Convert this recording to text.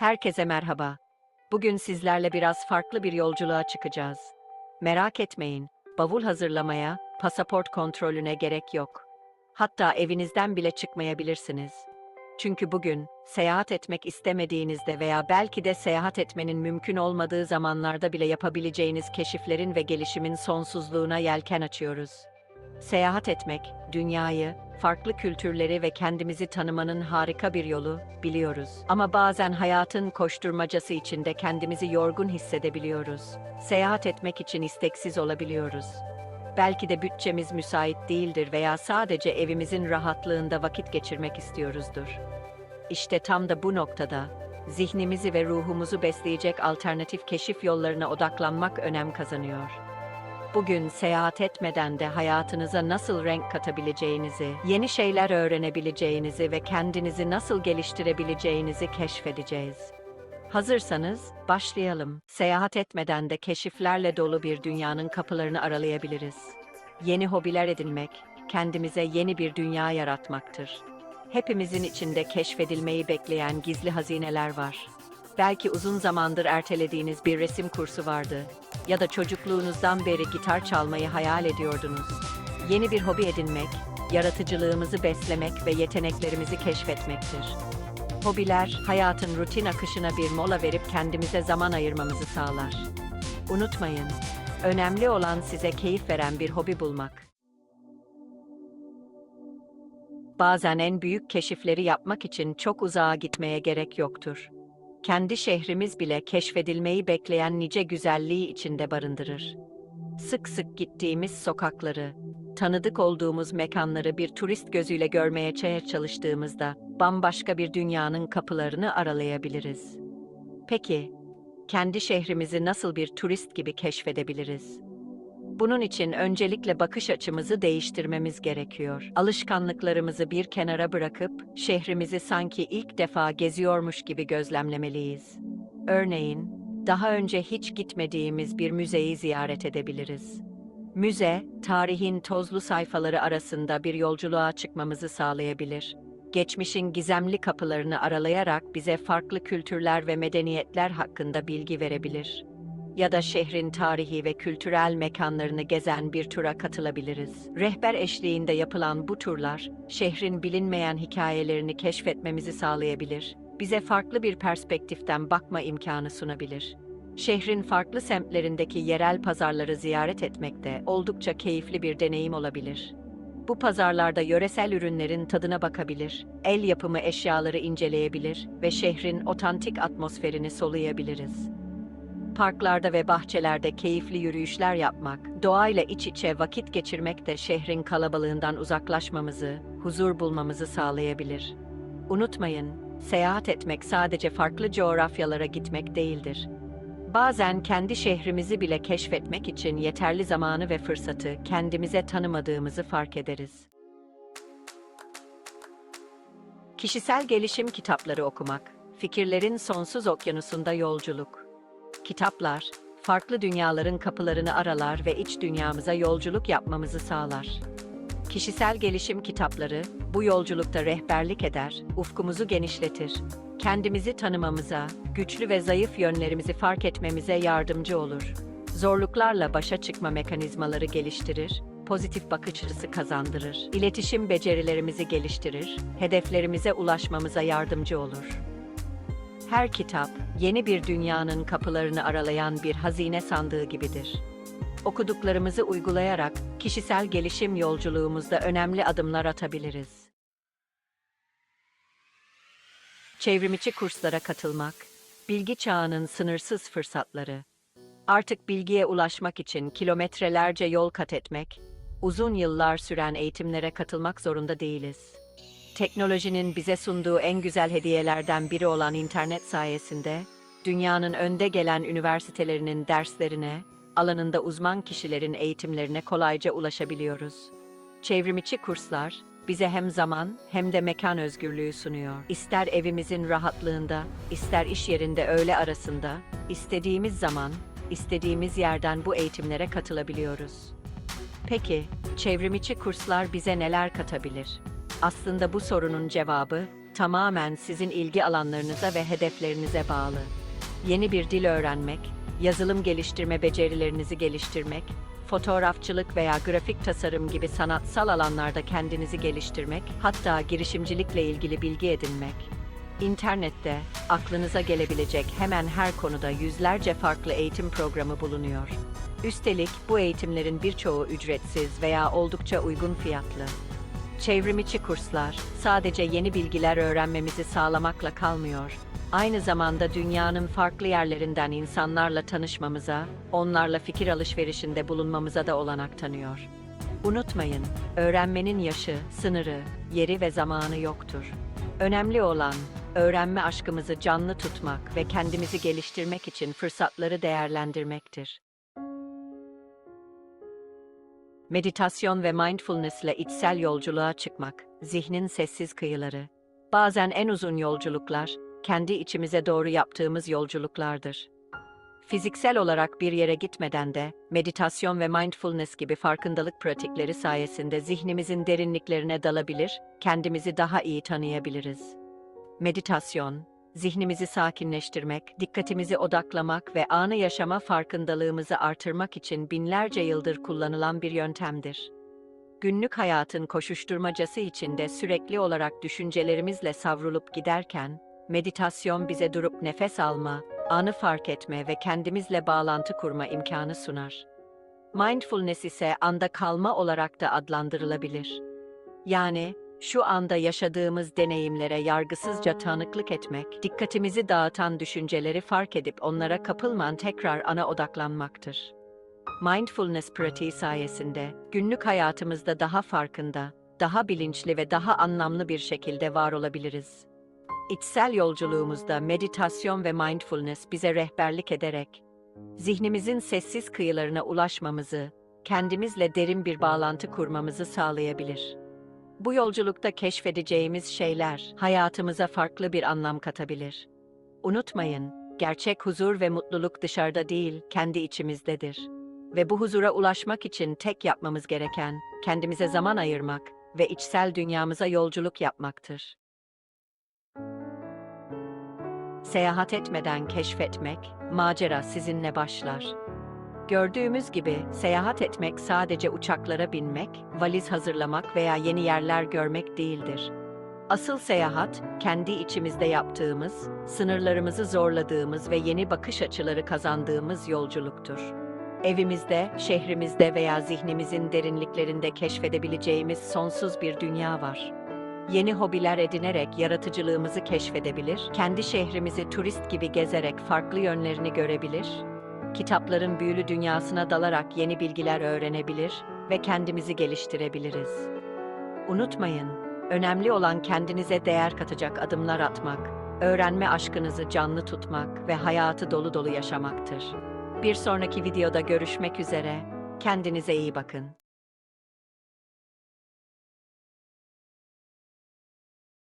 Herkese merhaba. Bugün sizlerle biraz farklı bir yolculuğa çıkacağız. Merak etmeyin, bavul hazırlamaya, pasaport kontrolüne gerek yok. Hatta evinizden bile çıkmayabilirsiniz. Çünkü bugün seyahat etmek istemediğinizde veya belki de seyahat etmenin mümkün olmadığı zamanlarda bile yapabileceğiniz keşiflerin ve gelişimin sonsuzluğuna yelken açıyoruz. Seyahat etmek, dünyayı, farklı kültürleri ve kendimizi tanımanın harika bir yolu, biliyoruz. Ama bazen hayatın koşturmacası içinde kendimizi yorgun hissedebiliyoruz. Seyahat etmek için isteksiz olabiliyoruz. Belki de bütçemiz müsait değildir veya sadece evimizin rahatlığında vakit geçirmek istiyoruzdur. İşte tam da bu noktada zihnimizi ve ruhumuzu besleyecek alternatif keşif yollarına odaklanmak önem kazanıyor. Bugün seyahat etmeden de hayatınıza nasıl renk katabileceğinizi, yeni şeyler öğrenebileceğinizi ve kendinizi nasıl geliştirebileceğinizi keşfedeceğiz. Hazırsanız başlayalım. Seyahat etmeden de keşiflerle dolu bir dünyanın kapılarını aralayabiliriz. Yeni hobiler edinmek, kendimize yeni bir dünya yaratmaktır. Hepimizin içinde keşfedilmeyi bekleyen gizli hazineler var. Belki uzun zamandır ertelediğiniz bir resim kursu vardı ya da çocukluğunuzdan beri gitar çalmayı hayal ediyordunuz. Yeni bir hobi edinmek, yaratıcılığımızı beslemek ve yeteneklerimizi keşfetmektir. Hobiler, hayatın rutin akışına bir mola verip kendimize zaman ayırmamızı sağlar. Unutmayın, önemli olan size keyif veren bir hobi bulmak. Bazen en büyük keşifleri yapmak için çok uzağa gitmeye gerek yoktur. Kendi şehrimiz bile keşfedilmeyi bekleyen nice güzelliği içinde barındırır. Sık sık gittiğimiz sokakları, tanıdık olduğumuz mekanları bir turist gözüyle görmeye çalıştığımızda bambaşka bir dünyanın kapılarını aralayabiliriz. Peki, kendi şehrimizi nasıl bir turist gibi keşfedebiliriz? Bunun için öncelikle bakış açımızı değiştirmemiz gerekiyor. Alışkanlıklarımızı bir kenara bırakıp şehrimizi sanki ilk defa geziyormuş gibi gözlemlemeliyiz. Örneğin, daha önce hiç gitmediğimiz bir müzeyi ziyaret edebiliriz. Müze, tarihin tozlu sayfaları arasında bir yolculuğa çıkmamızı sağlayabilir. Geçmişin gizemli kapılarını aralayarak bize farklı kültürler ve medeniyetler hakkında bilgi verebilir. Ya da şehrin tarihi ve kültürel mekanlarını gezen bir tura katılabiliriz. Rehber eşliğinde yapılan bu turlar, şehrin bilinmeyen hikayelerini keşfetmemizi sağlayabilir. Bize farklı bir perspektiften bakma imkanı sunabilir. Şehrin farklı semtlerindeki yerel pazarları ziyaret etmek de oldukça keyifli bir deneyim olabilir. Bu pazarlarda yöresel ürünlerin tadına bakabilir, el yapımı eşyaları inceleyebilir ve şehrin otantik atmosferini soluyabiliriz. Parklarda ve bahçelerde keyifli yürüyüşler yapmak, doğayla iç içe vakit geçirmek de şehrin kalabalığından uzaklaşmamızı, huzur bulmamızı sağlayabilir. Unutmayın, seyahat etmek sadece farklı coğrafyalara gitmek değildir. Bazen kendi şehrimizi bile keşfetmek için yeterli zamanı ve fırsatı kendimize tanımadığımızı fark ederiz. Kişisel gelişim kitapları okumak, fikirlerin sonsuz okyanusunda yolculuk. Kitaplar, farklı dünyaların kapılarını aralar ve iç dünyamıza yolculuk yapmamızı sağlar. Kişisel gelişim kitapları bu yolculukta rehberlik eder, ufkumuzu genişletir, kendimizi tanımamıza, güçlü ve zayıf yönlerimizi fark etmemize yardımcı olur. Zorluklarla başa çıkma mekanizmaları geliştirir, pozitif bakış açısı kazandırır, iletişim becerilerimizi geliştirir, hedeflerimize ulaşmamıza yardımcı olur. Her kitap, yeni bir dünyanın kapılarını aralayan bir hazine sandığı gibidir. Okuduklarımızı uygulayarak kişisel gelişim yolculuğumuzda önemli adımlar atabiliriz. Çevrimiçi kurslara katılmak, bilgi çağının sınırsız fırsatları. Artık bilgiye ulaşmak için kilometrelerce yol kat etmek, uzun yıllar süren eğitimlere katılmak zorunda değiliz. Teknolojinin bize sunduğu en güzel hediyelerden biri olan internet sayesinde, dünyanın önde gelen üniversitelerinin derslerine, alanında uzman kişilerin eğitimlerine kolayca ulaşabiliyoruz. Çevrimiçi kurslar, bize hem zaman hem de mekan özgürlüğü sunuyor. İster evimizin rahatlığında, ister iş yerinde öğle arasında, istediğimiz zaman, istediğimiz yerden bu eğitimlere katılabiliyoruz. Peki, çevrimiçi kurslar bize neler katabilir? Aslında bu sorunun cevabı tamamen sizin ilgi alanlarınıza ve hedeflerinize bağlı. Yeni bir dil öğrenmek, yazılım geliştirme becerilerinizi geliştirmek, fotoğrafçılık veya grafik tasarım gibi sanatsal alanlarda kendinizi geliştirmek, hatta girişimcilikle ilgili bilgi edinmek. İnternette aklınıza gelebilecek hemen her konuda yüzlerce farklı eğitim programı bulunuyor. Üstelik bu eğitimlerin birçoğu ücretsiz veya oldukça uygun fiyatlı. Çevrimiçi kurslar sadece yeni bilgiler öğrenmemizi sağlamakla kalmıyor. Aynı zamanda dünyanın farklı yerlerinden insanlarla tanışmamıza, onlarla fikir alışverişinde bulunmamıza da olanak tanıyor. Unutmayın, öğrenmenin yaşı, sınırı, yeri ve zamanı yoktur. Önemli olan öğrenme aşkımızı canlı tutmak ve kendimizi geliştirmek için fırsatları değerlendirmektir. Meditasyon ve mindfulness ile içsel yolculuğa çıkmak, zihnin sessiz kıyıları. Bazen en uzun yolculuklar, kendi içimize doğru yaptığımız yolculuklardır. Fiziksel olarak bir yere gitmeden de, meditasyon ve mindfulness gibi farkındalık pratikleri sayesinde zihnimizin derinliklerine dalabilir, kendimizi daha iyi tanıyabiliriz. Meditasyon, zihnimizi sakinleştirmek, dikkatimizi odaklamak ve anı yaşama farkındalığımızı artırmak için binlerce yıldır kullanılan bir yöntemdir. Günlük hayatın koşuşturmacası içinde sürekli olarak düşüncelerimizle savrulup giderken, meditasyon bize durup nefes alma, anı fark etme ve kendimizle bağlantı kurma imkanı sunar. Mindfulness ise anda kalma olarak da adlandırılabilir. Yani şu anda yaşadığımız deneyimlere yargısızca tanıklık etmek, dikkatimizi dağıtan düşünceleri fark edip onlara kapılman tekrar ana odaklanmaktır. Mindfulness pratiği sayesinde günlük hayatımızda daha farkında, daha bilinçli ve daha anlamlı bir şekilde var olabiliriz. İçsel yolculuğumuzda meditasyon ve mindfulness bize rehberlik ederek zihnimizin sessiz kıyılarına ulaşmamızı, kendimizle derin bir bağlantı kurmamızı sağlayabilir. Bu yolculukta keşfedeceğimiz şeyler hayatımıza farklı bir anlam katabilir. Unutmayın, gerçek huzur ve mutluluk dışarıda değil, kendi içimizdedir. Ve bu huzura ulaşmak için tek yapmamız gereken kendimize zaman ayırmak ve içsel dünyamıza yolculuk yapmaktır. Seyahat etmeden keşfetmek, macera sizinle başlar. Gördüğümüz gibi seyahat etmek sadece uçaklara binmek, valiz hazırlamak veya yeni yerler görmek değildir. Asıl seyahat, kendi içimizde yaptığımız, sınırlarımızı zorladığımız ve yeni bakış açıları kazandığımız yolculuktur. Evimizde, şehrimizde veya zihnimizin derinliklerinde keşfedebileceğimiz sonsuz bir dünya var. Yeni hobiler edinerek yaratıcılığımızı keşfedebilir, kendi şehrimizi turist gibi gezerek farklı yönlerini görebilir, kitapların büyülü dünyasına dalarak yeni bilgiler öğrenebilir ve kendimizi geliştirebiliriz. Unutmayın, önemli olan kendinize değer katacak adımlar atmak, öğrenme aşkınızı canlı tutmak ve hayatı dolu dolu yaşamaktır. Bir sonraki videoda görüşmek üzere, kendinize iyi bakın.